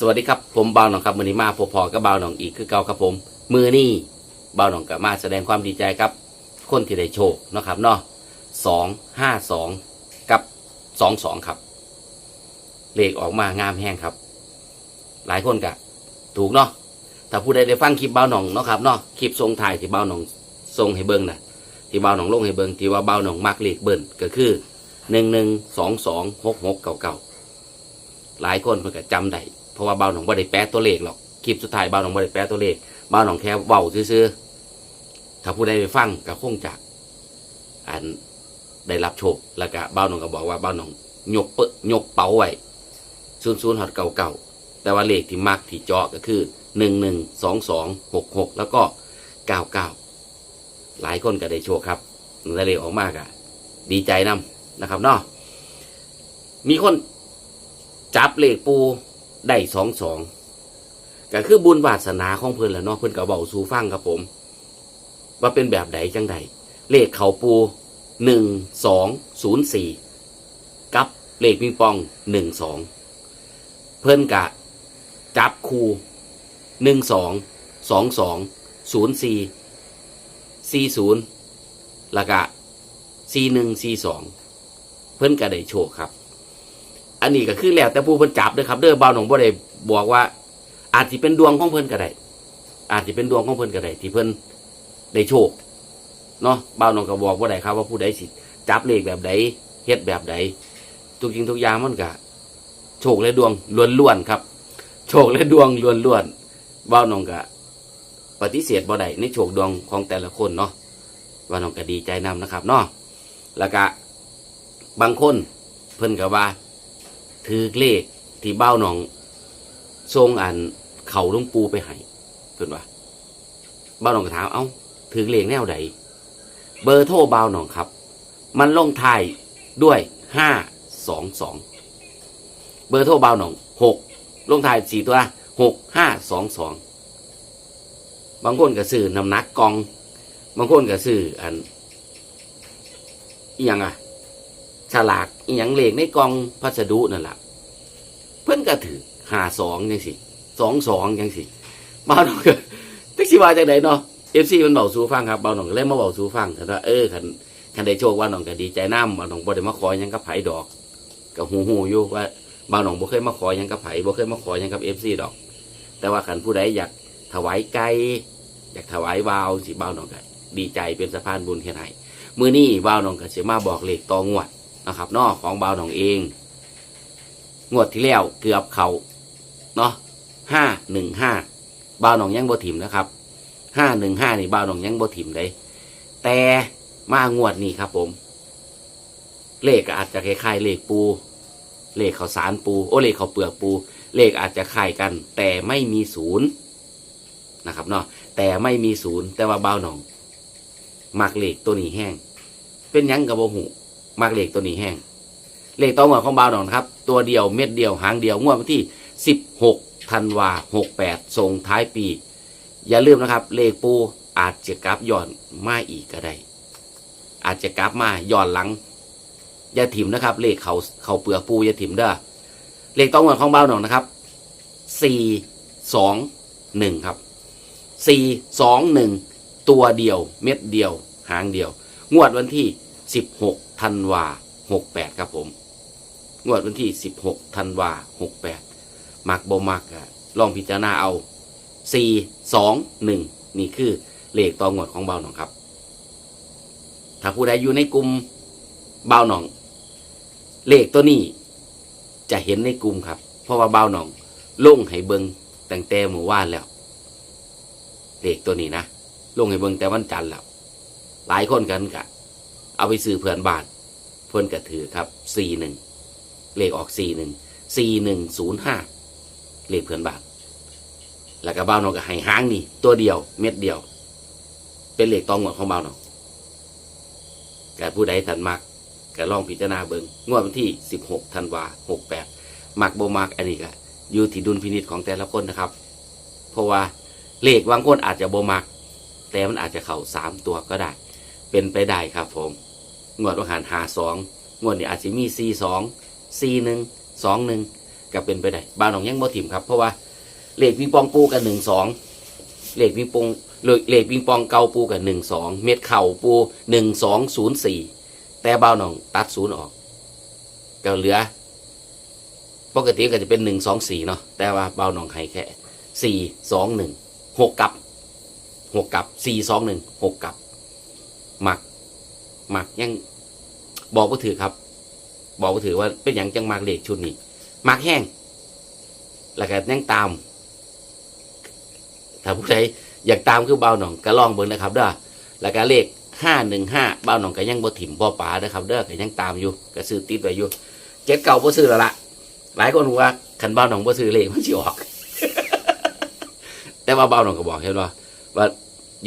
สวัสดีครับผมบ่าวหนองครับมือนี้มาพบพอกับบ่าวหนองอีกคือเก่าครับผม มือนี้บ่าวหนองกับมาแสดงความดีใจครับ คนที่ได้โชคนะครับเนาะสองห้าสองกับสองสองครับ เลขออกมางามแห้งครับ หลายคนกะถูกเนาะถ้าผู้ใดได้ฟังคลิปบ่าวหนองเนาะครับเนาะคลิปทรงถ่ายที่บ่าวหนองทรงให้เบิ้งนะที่บ่าวหนองลงให้เบิ้งที่ว่าบ่าวหนองมักเลขเบิ้ลก็คือหนึ่งหนึ่งสองสองหกหกเก่าเก่าหลายคนเพิ่นก็จำได้ เพราะว่าเบาหนองบ่ได้แปะตัวเลขหรอกคลิปสุดท้ายเบาหนองบ่ได้แปะตัวเลขเบาหนองแค่เว้าซื่อๆถ้าผู้ใดไปฟังก็คงจะอันได้รับโชคแล้วก็เบาหนองก็บอกว่าเบาหนองยกเปะยกเป๋าไว้ศูนย์ศูนย์หอดเก่าเก่าๆแต่ว่าเลขที่มักที่เจาะก็คือหนึ่งหนึ่งสองสองหกหกแล้วก็เก้าเก้าหลายคนก็ได้โชคครับได้เลขออกมากอะดีใจนํนะครับเนาะมีคนจับเลขปู ได้สองสองก็คือบุญวาสนาของเพิ่นแหละเนาะเพิ่นก็เบาสู่ฟังครับผม ว่าเป็นแบบใดจังใดเลขเขาปูหนึ่งสองศูนย์สี่กับเลขปิงปองหนึ่งสองเพิ่นกะจับคูหนึ่งสองสองสองศูนย์สี่สี่ศูนย์ล้วก็สี่หนึ่งสี่สองเพิ่นก็ได้โชคครับ อันนี้ก็คือแล้วแต่ผู้เพิ่นจับเด้อครับเด้อเบาหนองบ่ได้บอกว่า อาจจะเป็นดวงของเพิ่นก็ได้อาจจะเป็นดวงของเพิ่นก็ได้ที่เพิ่นได้โชคเนาะเบาหนองก็บอกบ่ได้ครับ ว่าผู้ใดสิจับเลขแบบใดเฮ็ดแบบใดทุกจริงทุกอย่างมันก็โชคและดวงล้วนๆครับ โชคและดวงล้วนๆเบาหนองก็ปฏิเสธบ่ได้ในโชคดวงของแต่ละคนเนาะเบาหนองก็ดีใจนำนะครับเนาะแล้วก็บางคนเพิ่นก็ว่า ถือเลขที่เบ้าหนองทรงอันเขาลุงปูไปให้เพิ่นว่าเบ้าหนองก็ถามเอ้าถือเลขแนวใดเบอร์โทรเบ้าหนองครับ มันลงท้ายด้วยห้าสองสองเบอร์โทรเบ้าหนองหกลงท้ายสี่ตัวหกห้าสองสองบางคนก็ซื้อน้ำหนักกอง บางคนก็ซื้ออันอีหยังอะ ฉลากอีหยังเลขในกล่องพัสดุนั่นแหละเพิ่นก็ถือหาสองยังสิสองสองยังสิบ้าวหนองก็แท็กซีว่าจากไหนเนาะเอฟซีมันเบาสูฟังครับบ้าวหนองก็เลยมาเบาสูฟังแต่ว่าเออคันคันได้โชคว่าหนองก็ดีใจน้ำบ้าวหนองบ่ได้มาขอหยังกับไผดอกก็หูหูอยู่ว่าบ้าวหนองบ่เคยมาขอหยังกับไผบ่เคยมาขอหยังกับเอฟซีดอก แต่ว่าคันผู้ใดอยากถวายไก่อยากถวายวาวสิบ้าวหนองก็ดีใจเป็นสะพานบุญแค่ไหนมื้อนี้บ้าวหนองก็สิมาบอกเลขต่องวด นะครับเนอของเบาหนองเอง งวดที่แล้วเกือบเขาเนาะห้าหนึ่งห้าบาหนองยังบ่ถิ่มนะครับห้าหนึ่งห้านี่บาหนองยังบ่ถิ่มเลยแต่มางวดนี้ครับผม เลขอาจจะคล้ายๆเลขปู เลขเขาสารปู โอ้เลขเขาเปลือกปู เลขอาจจะคล้ายกัน แต่ไม่มีศูนย์นะครับเนาะแต่ไม่มีศูนย์แต่ว่าบาหนองมักเลขตัวนี้แห้ง เป็นยังกับโบหู มากเลขตัวนี้แห้ง เลขต้องหวของบาวหนอนครับ ตัวเดียวเม็ดเดียวหางเดียวงวดวันที่ 16ธันวา68ส่งท้ายปี อย่าลืมนะครับ เลขปูอาจจะกลับย้อนมาอีกก็ได้ อาจจะกลับมาย้อนหลังอย่าถิ่มนะครับ เลขเขาเขาเปลือกปูอย่าถิ่มเด้อเลขต้องหวดของบาวหนองนะครับ4 2 1ครับ4 2 1ตัวเดียว เม็ดเดียว หางเดียว งวดวันที่16 ธันวา68ครับผม งวดวันที่16ธันวา68มักบ่มักอะลองพิจารณาเอา4 2 1นี่คือเลขต่องวดของเบาหนองครับ ถ้าผู้ใดอยู่ในกลุ่มเบาหนอง เลขตัวนี้จะเห็นในกลุ่มครับ เพราะว่าเบาหนองลงให้เบิงตั้งแต่เมื่อวานแล้ว เลขตัวนี้นะลงให้เบิงแต่วันจันทร์แล้ว หลายคนกันกะ เอาไปซื้อเพื่อนบานเพื่อนก็ถือครับสี่หนึ่งเลขออกสี่หนึ่งสี่หนึ่งศูนย์ห้าเลขเพื่อนบานแล้วก็บ้าวนองก็ให้ห้างนี่ ตัวเดียวเม็ดเดียว เป็นเลขตองหวดของบ้าวนองแกผู้ใดทันมักก็ลองพิจารณาเบิงงวดวันที่สิบหกธันวาหกแปดมักโบมักอันนี้ก็อยู่ที่ดุลพินิจของแต่ละคนนะครับ เพราะว่าเลขบางคนอาจจะโบมัก แต่มันอาจจะเข่าสามตัวก็ได้ เป็นไปได้ครับผม งวดวันหันหาสองงวดนี้อาจจะมีสี่สองสี่หนึ่งสองหนึ่งก็เป็นไปได้บ้านหนองยังบ่ถิ่มครับ เพราะว่าเหลขปิงปองปูกับหนึ่งสองเหลขปิงปองเหลขปิงปองเกาปูกับหนึ่งสองเม็ดเข่าปูหนึ่งสองศูนย์สี่แต่บ้านหนองตัดศูนย์ออกก็เหลือ ปกติก็จะเป็นหนึ่งสองสี่เนาะแต่ว่าเบาหนองให้แค่สี่สองหนึ่งหกกับหกกับสี่สองหนึ่งหกกับ หมักหมักยังบอกว่าถือครับ บอกว่าถือว่าเป็นอย่างจังมากเลขชุดนี้หมักแห้ง แล้วก็ยังตาม ถ้าผู้ใดอยากตามคือเบาหนองก็ลองเบิ่งนะครับเด้อแล้วก็เลขห้าหนึ่งห้าเบาหนองก็ยังบ่ถิ่มบ่ป๋าเด้อครับ เด้อก็ยังตามอยู่ก็ซื้อติดไว้อยู่เจ็ดเก่าบ่ซื้อแล้วล่ะหลายคนว่าขันเบาหนองบ่ซื้อเลขมันสิออก แต่ว่าเบาหนองก็บอกเห็นว่าว่า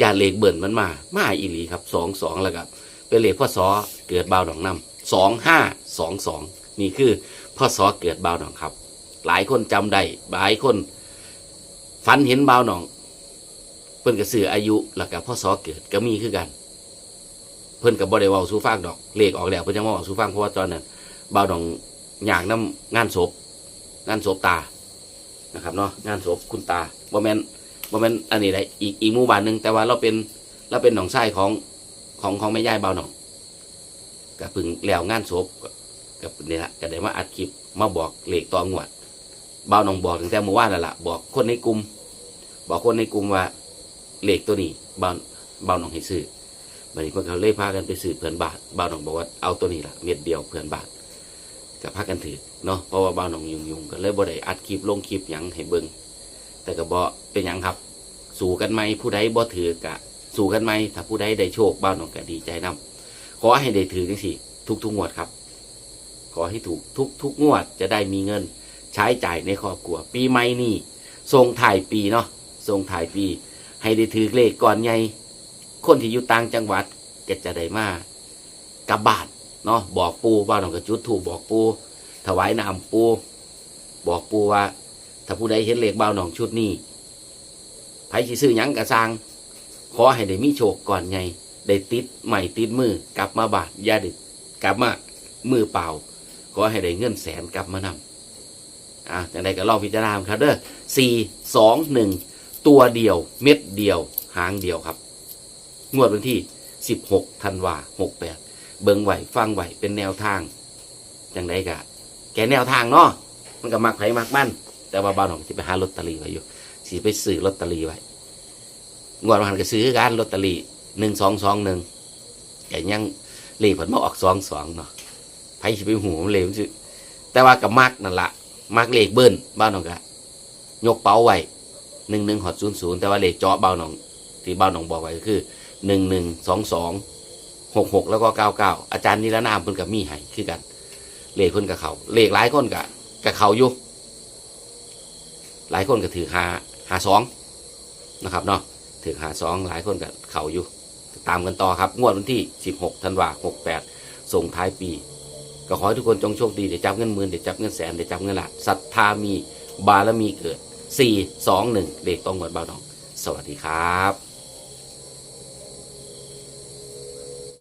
ญาติเลขเบิ่นมันมา มาอีหลีครับสองสองแล้วก็เป็นเลขพ่อสอเกิดเบาหนองนำสองห้าสองสองนี่คือพ่อสอเกิดเบาหนองครับ หลายคนจำได้หลายคนฝันเห็นเบาหนองเพิ่นก็ซื้ออายุแล้วก็พ่อสอเกิดก็มีคือกัน เพิ่นก็บ่ได้เว้าสู่ฟังดอกเลขออกแล้วเพิ่นจะมาเว้าสู่ฟังเพราะว่าตอนนั้นเบาหนองอยากนำงานศพงานศพตานะครับเนาะงานศพคุณตาบ่แมน บ่แมนอันนี้ได้อีกอีกหมู่บ้านหนึ่งแต่ว่าเราเป็นเราเป็นหนองไส้ของของของแม่ยายเบาหนองก็เพึ่งแล้วงานศพก็ก็นี่ละก็ได้มาอัดคลิปมาบอกเลขตองวดเบาหนองบอกตั้งแต่เมื่อวานนั่นแหละบอกคนในกลุ่มบอกคนในกลุ่มว่าเลขตัวนี้เบาเบาหนองให้ซื้อบัดนี้เพิ่นก็เลยพากันไปซื้อเพื่อนบาทเบาหนองบอกว่าเอาตัวนี้ละเม็ดเดียวเพื่อนบาทกับพักกันถือเนาะเพราะว่าเบาหนองยุ่งยุงก็เลยบ่ได้อัดคลิปลงคลิปหยังให้เบิ่ง แต่ก็บ่เป็นหยังครับ สู่กันไหมผู้ใดบ่ถือกะ สู่กันไหมถ้าผู้ใดได้โชคบ้านหนองก็ดีใจนํขอให้ได้ถือจังซี่ ทุกทุกงวดครับ ขอให้ถูกทุกทุกงวดจะได้มีเงิน ใช้จ่ายในครอบครัว ปีใหม่นี่ส่งถ่ายปีเนาะส่งถ่ายปี ให้ได้ถือเลขก่อนไงคนที่อยู่ต่างจังหวัดก็จะได้มากลับบ้านเนาะบอกปูว่าน้องกระจุดถูกบอกปูถวายน้ำปู บอกปูว่า ถ้าผู้ใดเห็นเลขเบาหนองชุดนี้ไผสิซื้อยังกระซังขอให้ได้มีโชคก่อนไงได้ติดใหม่ติดมือกลับมาบาทยาดึกกลับมามือเปล่าขอให้ได้เงินแสนกลับมานำอะจังใดก็ลองพิจารณาครับเด้อสี่สองหนึ่งตัวเดียวเม็ดเดียวหางเดียวครับ งวดวันที่สิบหกธันวาหกแปดเบิ่งไหวฟังไหวเป็นแนวทางจังไดกะ แกแนวทางเนาะมันก็มักไผมักมัน แต่ว่าบ้านของสิไปหาลอตเตอรี่ไว้อยู่สิไปซื้อลอตเตอรี่ไว้งวดวันก็ซื้อกันลอตเตอรี่หนึ่งสองสองหนึ่งแกยังเลขผลมาออกสองสองเนาะไผสิไปหูมันเลวสิแต่ว่ากับมักนั่นละมักเลขเบิ้ลบ้านของกะยกเป้าไว้หนึ่งหนึ่งหอดศูนย์ศูนย์แต่ว่าเลขเจาะเบ้าหนอง ที่เบ้าหนองบอกไว้ก็คือหนึ่งหนึ่งสองสองหกหกแล้วก็เก้าเก้าอาจารย์นิรนามเพิ่นกับมีให้คือกัน เลขเพิ่นกับเขาเลขหลายคนกับกับเขาอยู่ หลายคนก็ถือหาหาสองนะครับเนาะถือหาสองหลายคนกับเข่าอยู่ ตามกันต่อครับ งวดวันที่ 16ธันวาคม68 ส่งท้ายปี ก็ขอให้ทุกคนจงโชคดีเดี๋ยวจับเงินหมื่นเดี๋ยวจับเงินแสนเดี๋ยวจับเงินล้านศรัทธามีบารมีเกิดสี่สองหนึ่งเลขตรงหมดบ่าหนอง สวัสดีครับ